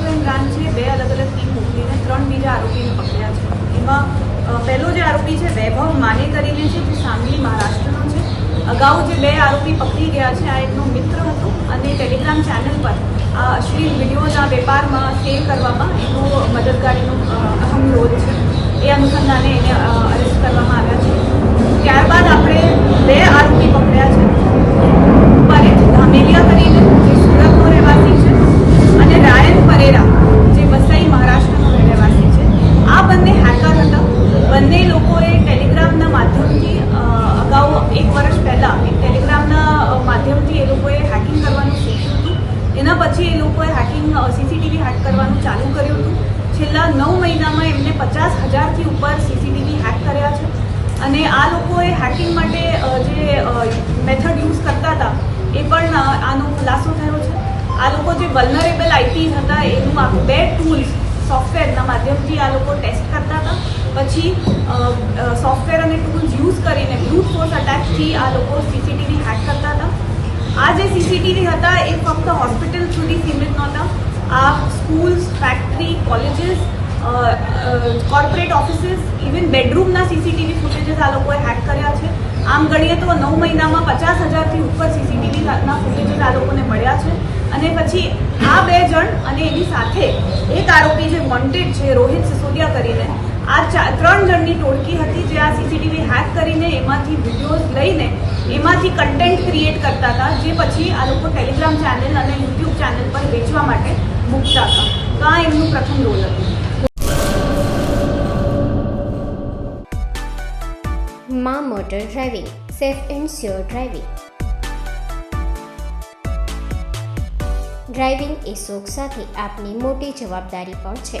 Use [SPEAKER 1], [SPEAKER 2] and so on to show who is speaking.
[SPEAKER 1] બે અલગ અલગ ટીમ મોકલીને ત્રણ બીજા આરોપીને પકડ્યા છે. એમાં પહેલો જે આરોપી છે, વૈભવ માને કરીને છે, જે સાંગલી મહારાષ્ટ્રનો છે. અગાઉ જે બે આરોપી પકડી ગયા છે, આ એકનો મિત્ર હતો અને ટેલિગ્રામ ચેનલ પર, આ અશ્લીલ વિડીયોના વેપારમાં શેર કરવામાં એનો મદદગારીનો અ, અહમ રોલ છે એ અનુસંધાને એને અરેસ્ટ કરવામાં આવ્યા છે ત્યારબાદ આપણે બે આરોપી પકડ્યા છે પરેશ ધામેલિયા કરીને જે સુરતનો રહેવાસી છે અને રાયન પરેરા જે વસઈ મહારાષ્ટ્રનો રહેવાસી છે આ બંને હેકર હતા બંને લોકોએ ટેલિગ્રામના માધ્યમથી અગાઉ એક વર્ષ પહેલાં એક ટેલિગ્રામના માધ્યમથી એ લોકોએ હેકિંગ કરવાનું શીખ્યું હતું. એના પછી એ લોકોએ હેકિંગ સીસીટીવી હેક કરવાનું ચાલુ કર્યું હતું. છેલ્લા નવ મહિનામાં એમને પચાસ હજારથી ઉપર સીસીટીવી હેક કર્યા છે. અને આ લોકોએ હેકિંગ માટે જે મેથડ યુઝ કરતા હતા, એ પણ આનો ખુલાસો થયો છે. આ લોકો જે વલનરેબલ આઈટી હતા, એનું બે ટૂલ્સ સોફ્ટવેરના માધ્યમથી આ લોકો ટેસ્ટ કરતા હતા. પછી સોફ્ટવેર અને ટૂલ્સ યુઝ કરીને બ્રૂટ ફોર્સ અટેકથી આ લોકો સીસીટીવી હેક કરતા હતા. આ જે સીસીટીવી હતા એ ફક્ત હોસ્પિટલ સુધી સીમિત નહોતા. આ schools factory colleges corporate offices even બેડરૂમના CCTV footages આ લોકોએ હેક કર્યા છે. આમ ગણીએ તો નવ મહિનામાં પચાસ હજારથી ઉપર સીસીટીવીના ફૂટેજીસ આ લોકોને મળ્યા છે. અને પછી આ બે જણ અને એની સાથે એક આરોપી જે વોન્ટેડ છે, રોહિત સિસોદિયા કરીને આ ત્રણ જણની ટોળકી હતી જે આ સીસીટીવી હેક કરીને એમાંથી વિડીયોઝ લઈને એમાંથી કન્ટેન્ટ ક્રિએટ કરતા હતા, જે પછી આ લોકો ટેલિગ્રામ ચેનલ અને યુટ્યુબ ચેનલ પર વેચવા માટે મૂકતા હતા. તો આ એમનું પ્રથમ રોલ હતું.
[SPEAKER 2] મા motor driving, safe and sure driving. Driving એ શોખ સાથે આપની મોટી જવાબદારી પણ છે.